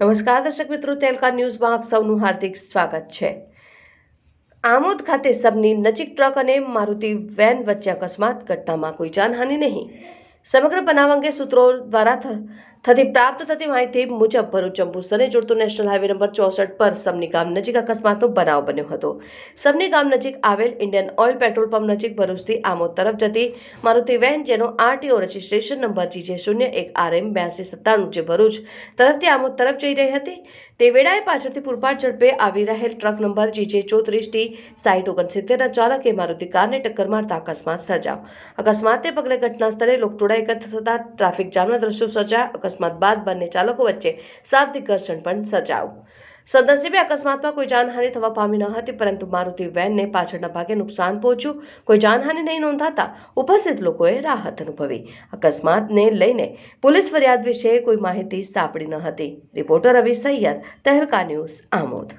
નમસ્કાર દર્શક મિત્રો, તેલકા ન્યૂઝમાં આપ સૌનું હાર્દિક સ્વાગત છે. આમોદ ખાતે સબની નજીક ટ્રક અને મારુતિ વેન વચ્ચે અકસ્માત, ઘટનામાં કોઈ જાનહાનિ નહીં. સમગ્ર બનાવ અંગે સૂત્રો દ્વારા થતી પ્રાપ્ત થતી માહિતી મુજબ ભરૂચ જંબુસરને જોડતો નેશનલ હાઈવે નંબર ચોસઠ પર સમની ગામ નજીક અકસ્માતનો બનાવ બન્યો હતો. સમની ગામ નજીક આવેલ ઇન્ડિયન ઓઇલ પેટ્રોલ પંપ નજીક ભરૂચથી આમોદ તરફ જતી મારુતિ વેન, જેનો આરટીઓ રજિસ્ટ્રેશન નંબર જીજે શૂન્ય એક આર એમ બ્યાસી સત્તાણું જે ભરૂચ તરફથી આમોદ તરફ જઈ રહી હતી. તે વેળાએ પાછળથી પૂરપાટ ઝડપે આવી રહેલ ટ્રક નંબર જીજે ચોત્રીસ ટી સાઈઠ ઓગણસિત્તેરના ચાલકે મારુતિ કારને ટક્કર મારતા અકસ્માત સર્જાયો. અકસ્માતને પગલે ઘટના સ્થળે લોકટોળા એકત્ર થતા ટ્રાફિક જામના દ્રશ્યો સર્જાયા. અકસ્માત બાદ બંને ચાલકો વચ્ચે શાબ્દિક ઘર્ષણ પણ સર્જાયું. સદનસીબે અકસ્માતમાં કોઈ જાનહાનિ થવા પામી ન હતી, પરંતુ મારુતિ વેનને પાછળના ભાગે નુકસાન પહોંચ્યું. કોઈ જાનહાનિ નહીં નોંધાતા ઉપસ્થિત લોકોએ રાહત અનુભવી. અકસ્માતને લઈને પોલીસ ફરિયાદ વિશે કોઈ માહિતી સાંપડી ન હતી. Reporter Ravi Sayed, Tehelka news, Amod.